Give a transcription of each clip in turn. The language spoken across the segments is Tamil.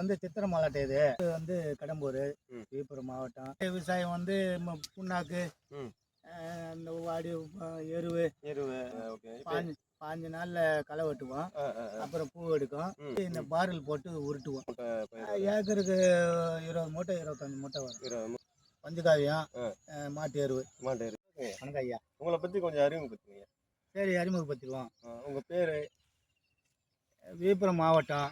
வந்து சித்திரை மலாட்டை இது. இது வந்து கடம்பூர். விழுப்புரம் மாவட்டம். விவசாயம் வந்து புண்ணாக்கு அந்த வாடி எருவு எருவு பாஞ்சு பாஞ்சு நாள்ல களை வெட்டுவோம். அப்புறம் பூ எடுக்கும். இந்த பாரல் போட்டு உருட்டுவோம். ஏக்கருக்கு இருபது மூட்டை இருபத்தஞ்சு மூட்டை வரும். பஞ்சகாவியம் மாட்டு எருவு. மாட்டு எரு வணக்கம் ஐயா. உங்களை பத்தி கொஞ்சம் அறிமுகப்படுத்துங்க சரி அறிமுகப்படுத்திடுவோம். உங்க பேரு? விழுப்புரம் மாவட்டம்.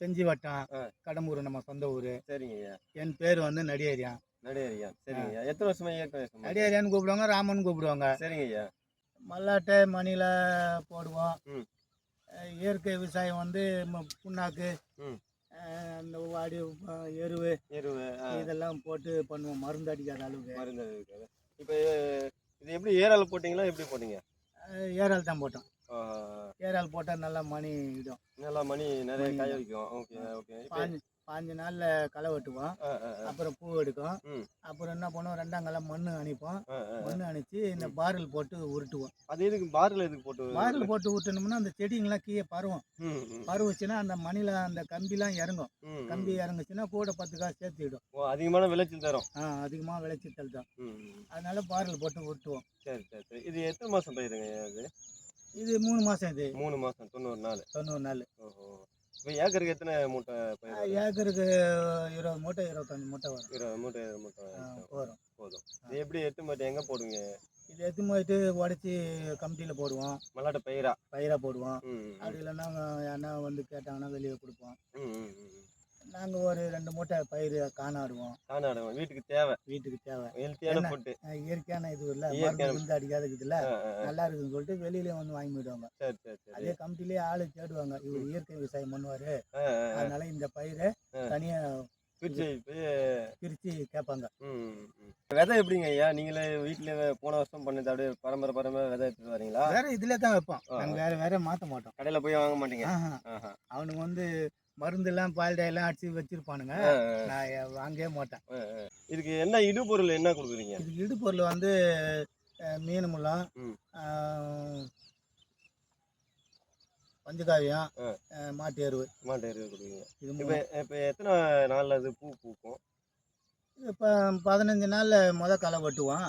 செஞ்சி வட்டம். கடம்பூர் நம்ம சொந்த ஊர். சரிங்க ஐயா என் பேர் வந்து நடிகரியா. சரிங்க ஐயா எத்தனை வருஷமா இயக்கம்? நடிகரியான்னு கூப்பிடுவாங்க ராமன் கூப்பிடுவாங்க. சரிங்க ஐயா மல்லாட்டை மணில போடுவோம். இயற்கை விவசாயம் வந்து புண்ணாக்கு அந்த வாடி எருவு எருவு இதெல்லாம் போட்டு பண்ணுவோம். மருந்து அடிக்காத அளவுக்கு. மருந்து இருக்காது இப்போ இது எப்படி ஏரால போட்டீங்களா எப்படி போட்டீங்க? ஏரால் தான் போட்டோம். ஆ, ஏரால் போட்டால் நல்லா மணி இடும். நல்லா மணி நிறைய காய வைக்கும். Okay okay. பாஞ்சு பாஞ்சு நாளில் களை வெட்டுவோம். அப்புறம் பூ எடுக்கும். அப்புறம் என்ன பண்ணுவோம்? ரெண்டாங்கலாம் மண் அணிப்போம். மண் அணிச்சு இந்த பாரல் போட்டு உருட்டுவோம். அது எதுக்கு பாரில் எதுக்கு போட்டு பாரல் போட்டு உருட்டணும்னா அந்த செடிங்கெல்லாம் கீழே பருவோம். பருவச்சுன்னா அந்த மணில அந்த கம்பிலாம் இறங்கும். கம்பி இறங்குச்சுன்னா கூட பத்து காசு சேர்த்துக்கிடும். அதிகமான விளைச்சல் தரும். ஆ அதிகமாக விளைச்சல் தான் ம், ம். அதனால பாரல் போட்டு உருட்டுவோம். சரி சரி சரி. இது எத்தனை மாசம் பயிருங்க இது? இது மூணு மாதம் இது. மூணு மாசம் தொண்ணூறு நாள். தொண்ணூறு நாள். ஓஹோ. இப்போ ஏக்கருக்கு எத்தனை மூட்டை பயிர்? ஏக்கருக்கு இருபது மூட்டை இருபத்தஞ்சு மூட்டை வரும். இருபது மூட்டை இருபது மூட்டை வரும். போதும். இது எப்படி எட்டு மாட்டை எங்க போடுவீங்க? இது எடுத்து போயிட்டு உடச்சி கமிட்டியில் போடுவோம். மல்லாட்ட பயிரா? பயிராக போடுவோம். அப்படி இல்லைன்னா யாருன்னா வந்து கேட்டாங்கன்னா வெளியே கொடுப்போம். நாங்கள் ஒரு ரெண்டு மூட்டை பயிர் காணாடுவோம். கானாடுவோம் வீட்டுக்கு தேவை. வீட்டுக்கு தேவை. ஹெல்த்தியான? ஃபுட்டு இயற்கையான இது இல்லை. மருந்து அடிக்காத இருக்குதுல்ல நல்லா இருக்குன்னு சொல்லிட்டு வெளியில வந்து வாங்கி போயிடுவாங்க அதே கமிட்டிலேயே ஆளு தேடுவாங்க. இவர் இயற்கை விவசாயம் பண்ணுவாரு. அதனால இந்த பயிரை ஆ. பிரிச்சு பிரிச்சு கேட்பாங்க. விதை எப்படிங்க ஐயா? நீங்களே வீட்டுல போன வருஷம் பண்ணது அப்படியே பரம்பரை பரம்பரை விதை எடுத்துட்டு வரீங்களா? வேற இதுல தான் வைப்போம். ஆ. நாங்க வேற வேற மாத்த மாட்டோம். கடையில போய் வாங்க மாட்டீங்க. அவனுங்க வந்து மருந்து எல்லாம் பால்டை எல்லாம் அடிச்சு வச்சிருப்பானுங்க. நான் வாங்கவே மாட்டேன். இதுக்கு என்ன இடுபொருள் என்ன கொடுக்குறீங்க? இது இடுப்பொருள் வந்து மீன் முள்ளம் பஞ்சகாவியம் மாட்டு எருவு. மாட்டு எருவு கொடுக்குறீங்க. இது இப்ப. இப்ப எத்தனை நாள்ல அது பூ பூக்கும்? இப்ப பதினஞ்சு நாள்ல முத களை வெட்டுவோம்.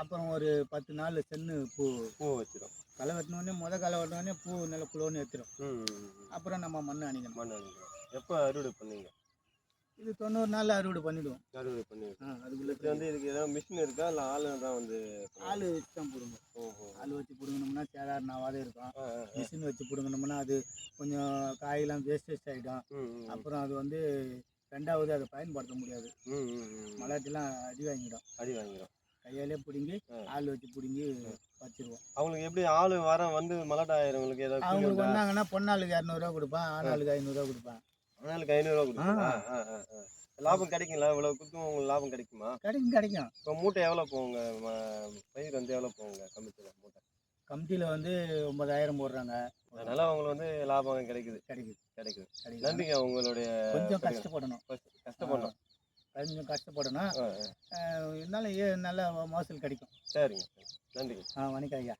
அப்புறம் ஒரு பத்து நாள் சென்னு பூ. பூ வச்சிடும் களை வெட்டினோடனே முத களை வெட்டினோடனே பூ நல்ல குளோன்னு எடுத்துரும் ம், ம், ம். அப்புறம் நம்ம மண் அணிக்கணும். மண் அடிக்கணும். எப்ப அறுவடை பண்ணீங்க? இது தொண்ணூறு நாள்ல அறுவடை பண்ணிடுவோம். அறுவடை பண்ணி ஆ, அதுக்குள்ள வந்து இதுக்கு ஏதாவது மிஷின் இருக்கா? இல்ல ஆளு தான் வந்து ஆள் வச்சு தான் பிடுங்க. ஓஹோ ஆள் வச்சு பிடுங்கணும்னா சேதார் நாவாதே இருக்கும். மிஷின் வச்சு பிடுங்கணும்னா அது கொஞ்சம் காயெல்லாம் வேஸ்டேஜ் ஆகிடும் அப்புறம் அது வந்து ரெண்டாவது அதை பயன்படுத்த முடியாது. மலாட்டிலாம் அடி வாங்கிடும். அடி வாங்கிடும். கையாலே பிடுங்கி. ஆள் வச்சு பிடுங்கி வச்சிருவோம். அவங்களுக்கு எப்படி ஆளு வர வந்து மலாட்டா ஆயிரவங்களுக்கு ஏதாவது கூலி அவங்களுக்கு? வந்தாங்கன்னா பொண்ணாளுக்கு இரநூறுவா கொடுப்பான் ஆணாளுக்கு ஐநூறுரூவா கொடுப்பான். ஆளுக்கு ஐநூறுரூவா ஆ. லாபம் கிடைக்குங்களா? இவ்வளவு கொடுத்தும் உங்களுக்கு லாபம் கிடைக்குமா? கிடைக்கும் கிடைக்கும். இப்போ மூட்டை எவ்வளோ போகுங்க? பயிர் வந்து எவ்வளோ போகுங்க? கமிட்டியில் மூட்டை. கமிட்டியில் வந்து ஒன்பதாயிரம் போடுறாங்க. அதனால அவங்களுக்கு வந்து லாபம் கிடைக்குது. கிடைக்குது. கிடைக்குது. கிடைக்குது. நன்றிங்க உங்களுடைய கொஞ்சம் கஷ்டப்படணும். கஷ்ட- கஷ்டப்படணும். கொஞ்சம் கஷ்டப்படணும். இருந்தாலும் நல்ல மகசூல் கிடைக்கும். சரிங்க. நன்றிங்க. ஆ வணக்கம் ஐயா.